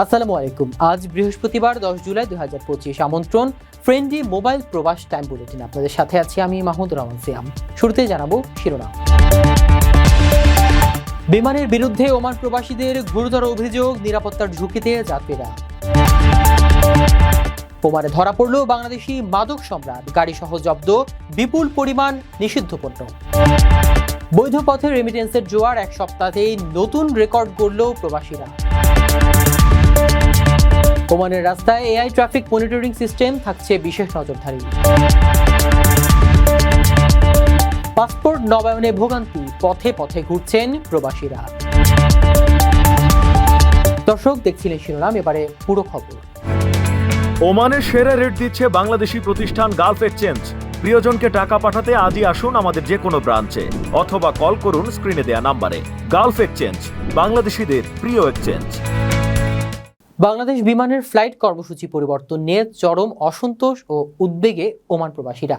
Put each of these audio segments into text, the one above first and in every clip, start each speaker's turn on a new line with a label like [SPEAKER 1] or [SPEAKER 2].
[SPEAKER 1] আসসালামু আলাইকুম। আজ বৃহস্পতিবার, দশ জুলাই দুই হাজার পঁচিশ। আমন্ত্রণ, friendly mobile Probash time bulletin. আপনাদের সাথে আছি আমি মাহমুদ রহমান সিয়াম। শুরুতেই জানাব শিরোনাম। বিমানের বিরুদ্ধে ওমান প্রবাসীদের গুরুতর অভিযোগ, নিরাপত্তার ঝুঁকিতে যাত্রীরা। ওমানে ধরা পড়ল বাংলাদেশি মাদক সম্রাট। গাড়ি সহ জব্দ, বিপুল পরিমাণ নিষিদ্ধ পণ্য। বৈধ পথে রেমিটেন্সের জোয়ার এক সপ্তাহেই নতুন রেকর্ড গড়ল প্রবাসীরা। ওমানের রাস্তায় এআই ট্রাফিক মনিটরিং সিস্টেম থাকছে বিশেষ নজরদারি পাসপোর্ট নবায়নে ভোগান্তি, পথে পথে ঘুরছেন প্রবাসীরা। দর্শক, দেখছিলেন শিরোনাম, এবারে পুরো খবর।
[SPEAKER 2] ওমানের সেরা রেট দিচ্ছে বাংলাদেশি প্রতিষ্ঠান গালফ এক্সচেঞ্জ। প্রিয়জনকে টাকা পাঠাতে আজই আসুন আমাদের যে কোনো ব্রাঞ্চে, অথবা কল করুন স্ক্রিনে দেয়া নাম্বারে। গালফ এক্সচেঞ্জ, বাংলাদেশিদের প্রিয় এক্সচেঞ্জ।
[SPEAKER 1] বাংলাদেশ বিমানের ফ্লাইট কর্মসূচি পরিবর্তন নিয়ে চরম অসন্তোষ ও উদ্বেগে ওমান প্রবাসীরা।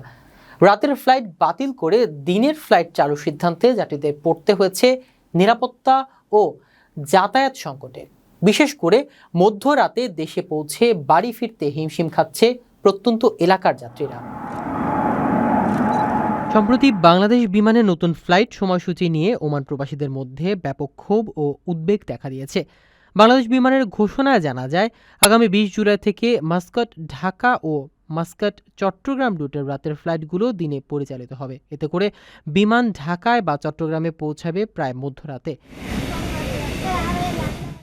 [SPEAKER 1] রাতের ফ্লাইট বাতিল করে দিনের ফ্লাইট চালুর সিদ্ধান্তে যাত্রীদের পড়তে হয়েছে নিরাপত্তা ও যাতায়াত সংকটে। বিশেষ করে মধ্যরাতে দেশে পৌঁছে বাড়ি ফিরতে হিমশিম খাচ্ছে প্রত্যন্ত এলাকার যাত্রীরা। সম্প্রতি বাংলাদেশ বিমানের নতুন ফ্লাইট সময়সূচি নিয়ে ওমান প্রবাসীদের মধ্যে ব্যাপক ক্ষোভ ও উদ্বেগ দেখা দিয়েছে। বাংলাদেশ বিমানের ঘোষণায় জানা যায়, আগামী বিশ জুলাই থেকে মাস্কট ঢাকা ও মাস্কট চট্টগ্রাম রুটের রাতের ফ্লাইটগুলো দিনে পরিচালিত হবে। এতে করে বিমান ঢাকায় বা চট্টগ্রামে পৌঁছাবে প্রায় মধ্যরাতে।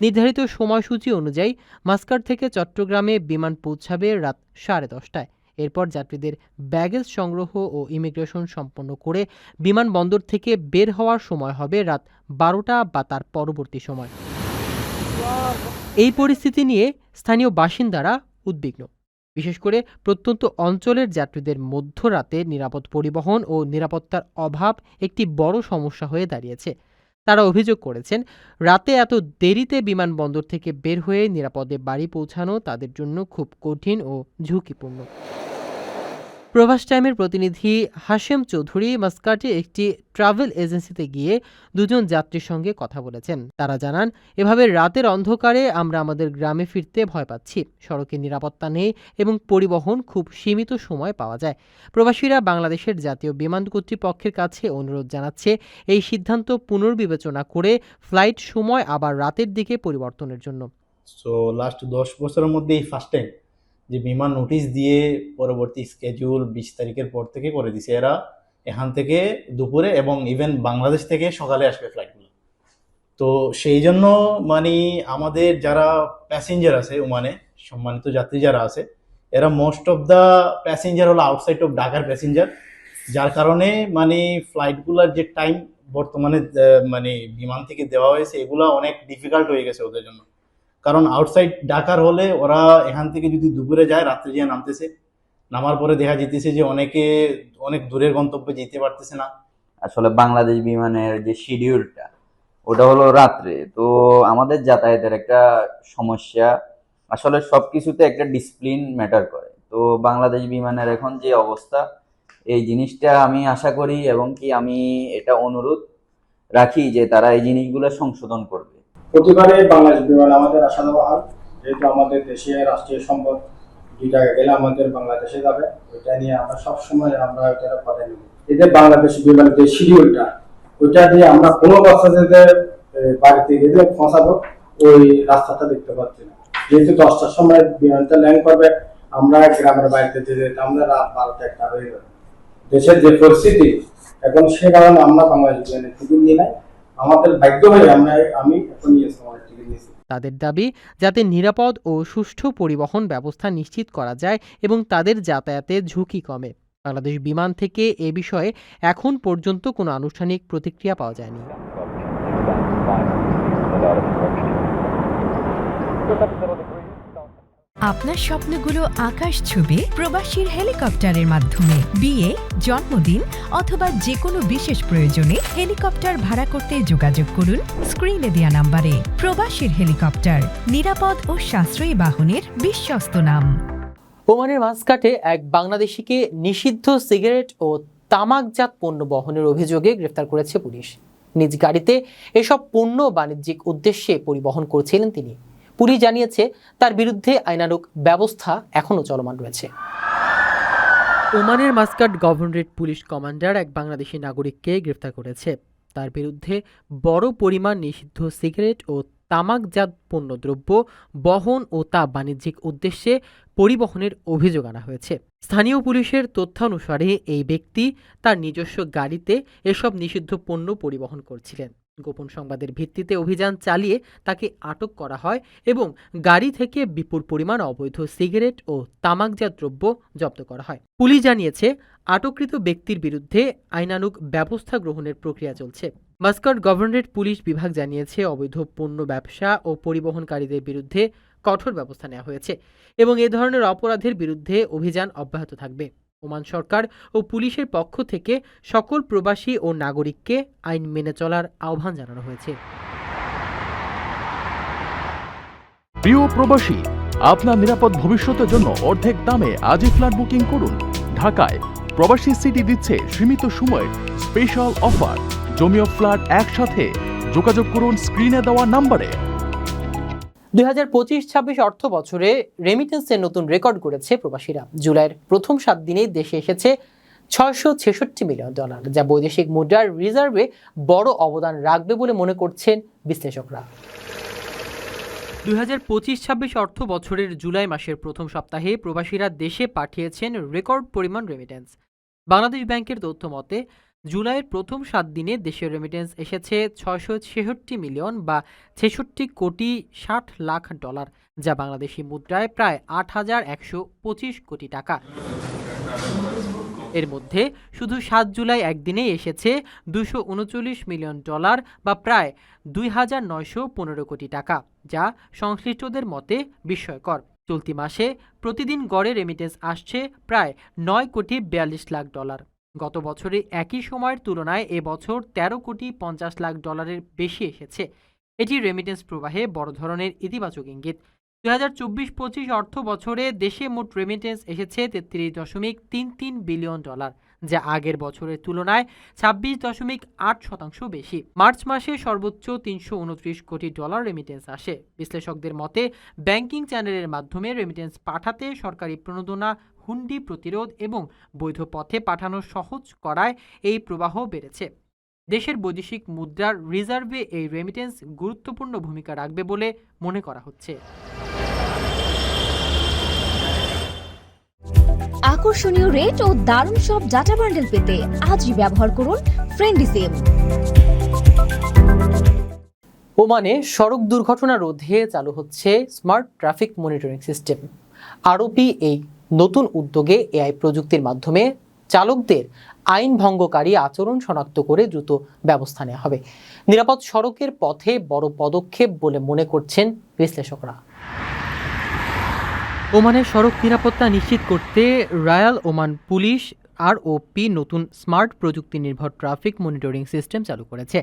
[SPEAKER 1] নির্ধারিত সময়সূচি অনুযায়ী মাস্কাট থেকে চট্টগ্রামে বিমান পৌঁছাবে রাত সাড়ে দশটায়। এরপর যাত্রীদের ব্যাগেজ সংগ্রহ ও ইমিগ্রেশন সম্পন্ন করে বিমানবন্দর থেকে বের হওয়ার সময় হবে রাত বারোটা বা তার পরবর্তী সময়। এই পরিস্থিতি নিয়ে স্থানীয় বাসিন্দারা উদ্বিগ্ন। বিশেষ করে প্রত্যন্ত অঞ্চলের যাত্রীদের মধ্যরাতে নিরাপদ পরিবহন ও নিরাপত্তার অভাব একটি বড় সমস্যা হয়ে দাঁড়িয়েছে। তারা অভিযোগ করেছেন, রাতে এত দেরিতে বিমানবন্দর থেকে বের হয়ে নিরাপদে বাড়ি পৌঁছানো তাদের জন্য খুব কঠিন ও ঝুঁকিপূর্ণ। প্রভাস টাইমের প্রতিনিধি হাশেম চৌধুরী মাস্কাটে একটি ট্রাভেল এজেন্সিতে গিয়ে দুজন যাত্রীর সঙ্গে কথা বলেছেন। তারা জানান, এভাবে রাতের অন্ধকারে আমরা আমাদের গ্রামে ফিরতে ভয় পাচ্ছি। সড়কে নিরাপত্তা নেই এবং পরিবহন খুব সীমিত সময় পাওয়া যায়। প্রবাসীরা বাংলাদেশের জাতীয় বিমান কর্তৃপক্ষের কাছে অনুরোধ জানাচ্ছে, এই সিদ্ধান্ত পুনর্বিবেচনা করে ফ্লাইট সময় আবার রাতের দিকে পরিবর্তনের জন্য।
[SPEAKER 3] সো লাস্ট দশ বছরের মধ্যে এই ফার্স্ট টাইম যে বিমান নোটিশ দিয়ে পরবর্তী স্কেজুল বিশ তারিখের পর থেকে করে দিছে। এরা এখান থেকে দুপুরে এবং ইভেন বাংলাদেশ থেকে সকালে আসবে ফ্লাইটগুলো তো সেই জন্য মানে আমাদের যারা প্যাসেঞ্জার আছে ওমানে, সম্মানিত যাত্রী যারা আছে, এরা মোস্ট অফ দ্য প্যাসেঞ্জার হলো আউটসাইড অফ ঢাকার প্যাসেঞ্জার যার কারণে মানে ফ্লাইটগুলোর যে টাইম বর্তমানে মানে বিমান থেকে দেওয়া হয়েছে, এগুলো অনেক ডিফিকাল্ট হয়ে গেছে ওদের জন্য। কারণ আউটসাইড ঢাকার হলে ওরা এখান থেকে যদি দুপুরে যায়, রাত্রে যেয়ে নামতেছে। নামার পরে দেখা যেতেছে যে অনেকে, অনেক দূরের গন্তব্যে যেতে পারতেছে না।
[SPEAKER 4] আসলে বাংলাদেশ বিমানের যে শিডিউলটা ওটা হলো রাত্রে। তো আমাদের যাতায়াতের একটা সমস্যা। আসলে সব কিছুতে একটা ডিসিপ্লিন ম্যাটার করে। তো বাংলাদেশ বিমানের এখন যে অবস্থা, এই জিনিসটা আমি আশা করি এবং কি আমি এটা অনুরোধ রাখি যে তারা এই জিনিসগুলো সংশোধন করবে।
[SPEAKER 5] প্রতিবারে বাংলাদেশ বিমান আমাদের আশা দেওয়া হয়। যেহেতু আমাদের দেশে রাষ্ট্রীয় সম্পদ দুই জায়গায় গেলে আমাদের বাংলাদেশে যাবে, ওইটা নিয়ে আমরা সবসময় আমরা ওইটা কথা নেব এদের বাংলাদেশ বিমানের যে শিডিউলটা, ওইটা দিয়ে আমরা কোনো বাচ্চাদের বাড়িতে গেলে ফসাবো ওই রাস্তাটা দেখতে পাচ্ছি না। যেহেতু দশটার সময় বিমানটা ল্যান্ড করবে, আমরা গ্রামের বাড়িতে যেতে আমরা রাত বারোটা একটা হয়ে যাবে। দেশের যে পরিস্থিতি এখন সে কারণে আমরা বাংলাদেশ বিমানের টিকিট নিয়ে নাই। আমাদের ভাগ্য হয়ে আমরা আমি এখন
[SPEAKER 1] তাদের দাবি যাতে নিরাপদ ও সুষ্ঠু পরিবহন ব্যবস্থা নিশ্চিত করা যায় এবং তাদের যাতায়াতে ঝুঁকি কমে। বাংলাদেশ বিমান থেকে এ বিষয়ে এখন পর্যন্ত কোনো আনুষ্ঠানিক প্রতিক্রিয়া পাওয়া যায়নি।
[SPEAKER 6] আপনার স্বপ্নগুলো আকাশ ছুবে প্রবাসীর হেলিকপ্টারের মাধ্যমে। বিয়ে, জন্মদিন অথবা যে কোনো বিশেষ প্রয়োজনে হেলিকপ্টার ভাড়া করতে যোগাযোগ করুন স্ক্রিনে দেওয়া নাম্বারে। প্রবাসীর হেলিকপ্টার, নিরাপদ ও সাশ্রয়ী বাহনের বিশ্বস্ত নাম।
[SPEAKER 1] ওমানের মাঝকাটে এক বাংলাদেশিকে নিষিদ্ধ সিগারেট ও তামাকজাত পণ্য বহনের অভিযোগে গ্রেফতার করেছে পুলিশ। নিজ গাড়িতে এসব পণ্য বাণিজ্যিক উদ্দেশ্যে পরিবহন করছিলেন তিনি। পুলিশ জানিয়েছে তার বিরুদ্ধে আইনানুগ ব্যবস্থা এখনও চলমান রয়েছে। ওমানের মাস্কাট গভর্নরেট পুলিশ কমান্ডার এক বাংলাদেশি নাগরিককে গ্রেফতার করেছে। তার বিরুদ্ধে বড় পরিমাণ নিষিদ্ধ সিগারেট ও তামাকজাত পণ্যদ্রব্য বহন ও তা বাণিজ্যিক উদ্দেশ্যে পরিবহনের অভিযোগ আনা হয়েছে। স্থানীয় পুলিশের তথ্যানুসারে এই ব্যক্তি তার নিজস্ব গাড়িতে এসব নিষিদ্ধ পণ্য পরিবহন করছিলেন। গোপন সংবাদের ভিত্তিতে অভিযান চালিয়ে তাকে আটক করা হয় এবং গাড়ি থেকে বিপুল পরিমাণ অবৈধ সিগারেট ও তামাকজাত দ্রব্য জব্দ করা হয়। পুলিশ জানিয়েছে, আটককৃত ব্যক্তির বিরুদ্ধে আইনানুগ ব্যবস্থা গ্রহণের প্রক্রিয়া চলছে। মাস্কাট গভর্নরেট পুলিশ বিভাগ জানিয়েছে, অবৈধ পণ্য ব্যবসা ও পরিবহনকারীদের বিরুদ্ধে কঠোর ব্যবস্থা নেওয়া হয়েছে এবং এ ধরনের অপরাধের বিরুদ্ধে অভিযান অব্যাহত থাকবে। ওমান সরকার ও পুলিশের পক্ষ থেকে সকল প্রবাসী ও নাগরিককে আইন মেনে চলার আহ্বান জানানো হয়েছে।
[SPEAKER 7] প্রিয় প্রবাসী, আপনার নিরাপদ ভবিষ্যতের জন্য অর্ধেক দামে আজই ফ্ল্যাট বুকিং করুন। ঢাকায় প্রবাসী সিটি দিচ্ছে সীমিত সময়ের স্পেশাল অফার। জমি ও ফ্ল্যাট একসাথে। যোগাযোগ করুন স্ক্রিনে দেওয়া নম্বরে।
[SPEAKER 1] দুই হাজার পঁচিশ ছাব্বিশ অর্থ বছরে রেমিটেন্সের নতুন রেকর্ড করেছে প্রবাসীরা। জুলাইয়ের প্রথম সাত দিনেই দেশে এসেছে ছয়শো ছেষট্টি মিলিয়ন ডলার, যা বৈদেশিক মুদ্রার রিজার্ভে বড় অবদান রাখবে বলে মনে করছেন বিশ্লেষকরা। দুই হাজার পঁচিশ ছাব্বিশ অর্থ বছরের জুলাই মাসের প্রথম সপ্তাহে প্রবাসীরা দেশে পাঠিয়েছেন রেকর্ড পরিমাণ রেমিটেন্স বাংলাদেশ ব্যাংকের তথ্য মতে জুলাইয়ের প্রথম সাত দিনে দেশের রেমিটেন্স এসেছে ছয়শো ছেষট্টি মিলিয়ন বা ছেষট্টি কোটি ষাট লাখ ডলার, যা বাংলাদেশি মুদ্রায় প্রায় আট হাজার একশো পঁচিশ কোটি টাকা। এর মধ্যে শুধু সাত জুলাই একদিনে এসেছে দুশো উনচল্লিশ মিলিয়ন ডলার বা প্রায় দুই হাজার নয়শো পনেরো কোটি টাকা, যা সংশ্লিষ্টদের মতে বিস্ময়কর। চলতি মাসে প্রতিদিন গড়ে রেমিটেন্স আসছে প্রায় নয় কোটি বিয়াল্লিশ লাখ ডলার। গত বছরে একই সময়ের তুলনায় এ বছর তেরো কোটি পঞ্চাশ লাখ ডলারের বেশি এসেছে। এটি রেমিটেন্স প্রবাহে বড় ধরনের ইতিবাচক ইঙ্গিত। দু হাজার চব্বিশ পঁচিশ অর্থ বছরে দেশে মোট রেমিটেন্স এসেছে তেত্রিশ দশমিক তিন তিন বিলিয়ন ডলার, যা আগের বছরের তুলনায় ছাব্বিশ দশমিক আট শতাংশ বেশি। মার্চ মাসে সর্বোচ্চ তিনশো উনত্রিশ কোটি ডলার রেমিটেন্স আসে। বিশ্লেষকদের মতে ব্যাংকিং চ্যানেলের মাধ্যমে রেমিটেন্স পাঠাতে সরকারি প্রণোদনা হুন্ডি প্রতিরোধ এবং বৈধ পথে পাঠানো সহজ করায় এই প্রবাহ বেড়েছে। দেশের বৈদেশিক মুদ্রার রিজার্ভে এই রেমিটেন্স গুরুত্বপূর্ণ ভূমিকা রাখবে বলে মনে করা হচ্ছে।
[SPEAKER 8] আকর্ষণীয় রেট ও দারুণ সব ডাটা বান্ডেল পেতে আজই ব্যবহার করুন ফ্রেন্ডি সিম
[SPEAKER 1] ওমানে সড়ক দুর্ঘটনা রোধে চালু হচ্ছে স্মার্ট ট্রাফিক মনিটরিং সিস্টেম আরোপি এই। নতুন উদ্যোগে এআই প্রযুক্তির মাধ্যমে চালকদের আইন ভঙ্গকারী আচরণ শনাক্ত করে দ্রুত ব্যবস্থা নেওয়া হবে। নিরাপদ সড়কের পথে বড় পদক্ষেপ বলে মনে করছেন বিশ্লেষকরা। ওমানের সড়ক নিরাপত্তা নিশ্চিত করতে royal Oman police R P নতুন স্মার্ট প্রযুক্তি নির্ভর ট্রাফিক মনিটরিং সিস্টেম চালু করেছে।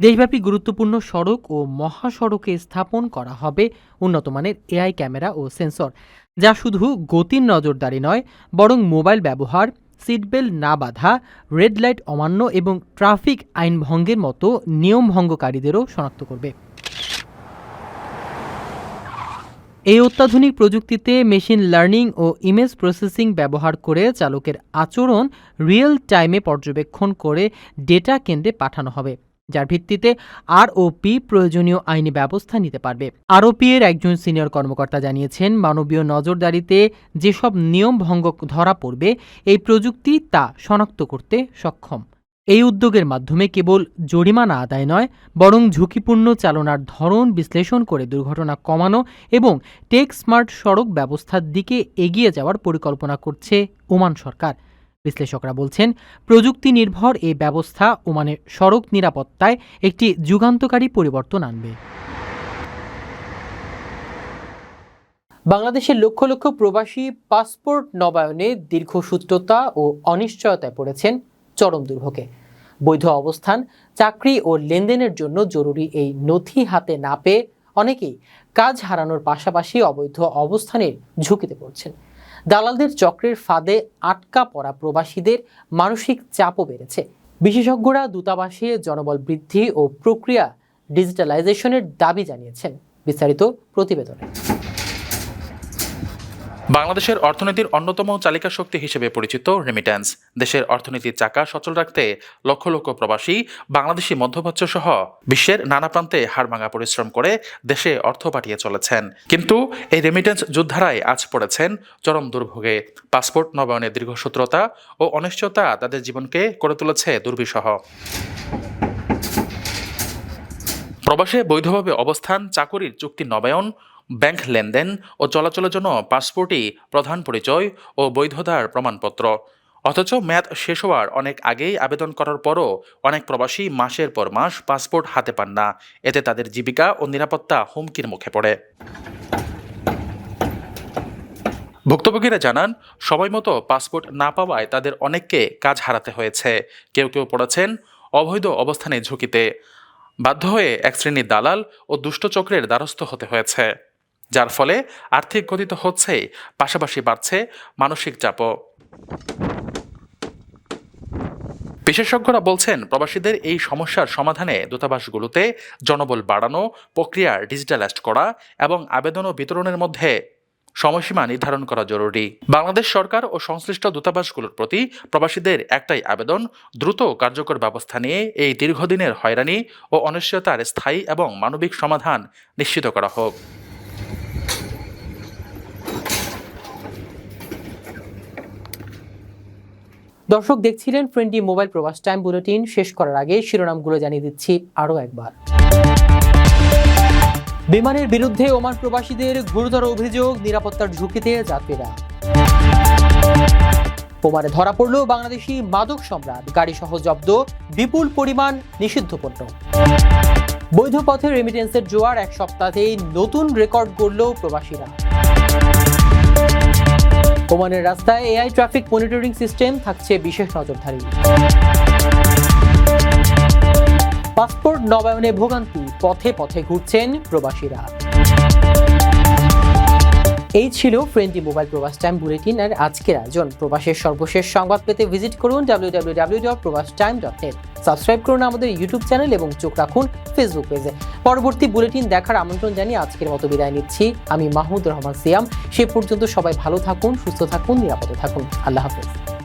[SPEAKER 1] দেশব্যাপী গুরুত্বপূর্ণ সড়ক ও মহাসড়কে স্থাপন করা হবে উন্নত মানের এআই ক্যামেরা ও সেন্সর। যা শুধু গতির নজরদারি নয়, বরং মোবাইল ব্যবহার, সিটবেল্ট না বাধা, রেড লাইট অমান্য এবং ট্রাফিক আইন ভঙ্গের মতো নিয়ম ভঙ্গকারীদেরও শনাক্ত করবে। এই অত্যাধুনিক প্রযুক্তিতে মেশিন লার্নিং ও ইমেজ প্রসেসিং ব্যবহার করে চালকের আচরণ রিয়েল টাইমে পর্যবেক্ষণ করে ডেটা কেন্দ্রে পাঠানো হবে। যার ভিত্তিতে আরওপি প্রয়োজনীয় আইনি ব্যবস্থা নিতে পারবে। আরওপি এর একজন সিনিয়র কর্মকর্তা জানিয়েছেন, মানবীয় নজরদারিতে যেসব নিয়ম ভঙ্গ ধরা পড়বে, এই প্রযুক্তি তা শনাক্ত করতে সক্ষম। এই উদ্যোগের মাধ্যমে কেবল জরিমানা আদায় নয়, বরং ঝুঁকিপূর্ণ চালনার ধরন বিশ্লেষণ করে দুর্ঘটনা কমানো এবং টেক স্মার্ট সড়ক ব্যবস্থার দিকে এগিয়ে যাওয়ার পরিকল্পনা করছে ওমান সরকার। বিশ্লেষকরা বলছেন প্রযুক্তি নির্ভর এই ব্যবস্থা ওমানের সড়ক নিরাপত্তায় একটি যুগান্তকারী পরিবর্তন আনবে। বাংলাদেশের লক্ষ লক্ষ প্রবাসী পাসপোর্ট নবায়নে দীর্ঘসূত্রতা ও অনিশ্চয়তায় পড়েছেন চরম দুর্ভোগে। বৈধ অবস্থান, চাকরি ও লেনদেনের জন্য জরুরি এই নথি হাতে না পেয়ে অনেকেই কাজ হারানোর পাশাপাশি অবৈধ অবস্থানের ঝুঁকিতে পড়ছেন। দালালদের চক্রের ফাঁদে আটকা পড়া প্রবাসীদের মানসিক চাপও বেড়েছে। বিশেষজ্ঞরা দূতাবাসে জনবল বৃদ্ধি ও প্রক্রিয়া ডিজিটালাইজেশনের দাবি জানিয়েছেন বিস্তারিত প্রতিবেদনে।
[SPEAKER 9] বাংলাদেশের অর্থনীতির অন্যতম চালিকা শক্তি হিসেবে পরিচিত রেমিট্যান্স দেশের অর্থনীতির চাকা সচল রাখতে লক্ষ লক্ষ প্রবাসী, বাংলাদেশি মধ্যপ্রাচ্য সহ বিশ্বের নানা প্রান্তে হাড়ভাঙা পরিশ্রম করে দেশে অর্থ পাঠিয়ে চলেছেন। কিন্তু এই রেমিট্যান্স যোদ্ধারাই আজ পড়েছেন চরম দুর্ভোগে। পাসপোর্ট নবায়নের দীর্ঘসূত্রতা ও অনিশ্চয়তা তাদের জীবনকে করে তুলেছে দুর্বিষহ। প্রবাসে বৈধভাবে অবস্থান, চাকরির চুক্তি নবায়ন ব্যাংক লেনদেন ও চলাচলের জন্য পাসপোর্টই প্রধান পরিচয় ও বৈধতার প্রমাণপত্র। অথচ মেয়াদ শেষ হওয়ার অনেক আগেই আবেদন করার পরও অনেক প্রবাসী মাসের পর মাস পাসপোর্ট হাতে পান না। এতে তাদের জীবিকা ও নিরাপত্তা হুমকির মুখে পড়ে। ভুক্তভোগীরা জানান সময়মতো পাসপোর্ট না পাওয়ায় তাদের অনেককে কাজ হারাতে হয়েছে। কেউ কেউ পড়েছেন অবৈধ অবস্থানে ঝুঁকিতে। বাধ্য হয়ে এক শ্রেণির দালাল ও দুষ্টচক্রের দ্বারস্থ হতে হয়েছে। যার ফলে আর্থিক গতি তো হচ্ছেই পাশাপাশি বাড়ছে মানসিক চাপও। বিশেষজ্ঞরা বলছেন, প্রবাসীদের এই সমস্যার সমাধানে দূতাবাসগুলোতে জনবল বাড়ানো, প্রক্রিয়া ডিজিটালাইজড করা এবং আবেদন ও বিতরণের মধ্যে সময়সীমা নির্ধারণ করা জরুরি। বাংলাদেশ সরকার ও সংশ্লিষ্ট দূতাবাসগুলোর প্রতি প্রবাসীদের একটাই আবেদন, দ্রুত কার্যকর ব্যবস্থা নিয়ে এই দীর্ঘদিনের হয়রানি ও অনিশ্চয়তার স্থায়ী এবং মানবিক সমাধান নিশ্চিত করা হোক।
[SPEAKER 1] দর্শক দেখছিলেন friendly mobile Probash time bulletin. শেষ করার আগে শিরোনামগুলো জানিয়ে দিচ্ছি আরও একবার। বিমানের বিরুদ্ধে ওমান প্রবাসীদের গুরুতর অভিযোগ, নিরাপত্তার ঝুঁকিতে যাত্রীরা। ওমানে ধরা পড়ল বাংলাদেশি মাদক সম্রাট। গাড়ি সহ জব্দ, বিপুল পরিমাণ নিষিদ্ধ পণ্য। বৈধ পথে রেমিটেন্সের জোয়ার এক সপ্তাহেই নতুন রেকর্ড গড়ল প্রবাসীরা। ওমানের রাস্তায় এআই ট্রাফিক মনিটরিং সিস্টেম থাকছে বিশেষ নজরদারি পাসপোর্ট নবায়নে ভোগান্তি, পথে পথে ঘুরছেন প্রবাসীরা। এই ছিল friendly mobile Probash time bulletin আর আজকের আয়োজন। প্রবাসের সর্বশেষ সংবাদ পেতে ভিজিট করুন W W W dot Probash time dot net subscribe করুন আমাদের ইউটিউব চ্যানেল এবং চোখ রাখুন ফেসবুক পেজে পরবর্তী বুলেটিন দেখার আমন্ত্রণ জানিয়ে আজকের মতো বিদায় নিচ্ছি। আমি মাহমুদ রহমান সিয়াম। সে পর্যন্ত সবাই ভালো থাকুন, সুস্থ থাকুন, নিরাপদে থাকুন। আল্লাহ হাফেজ।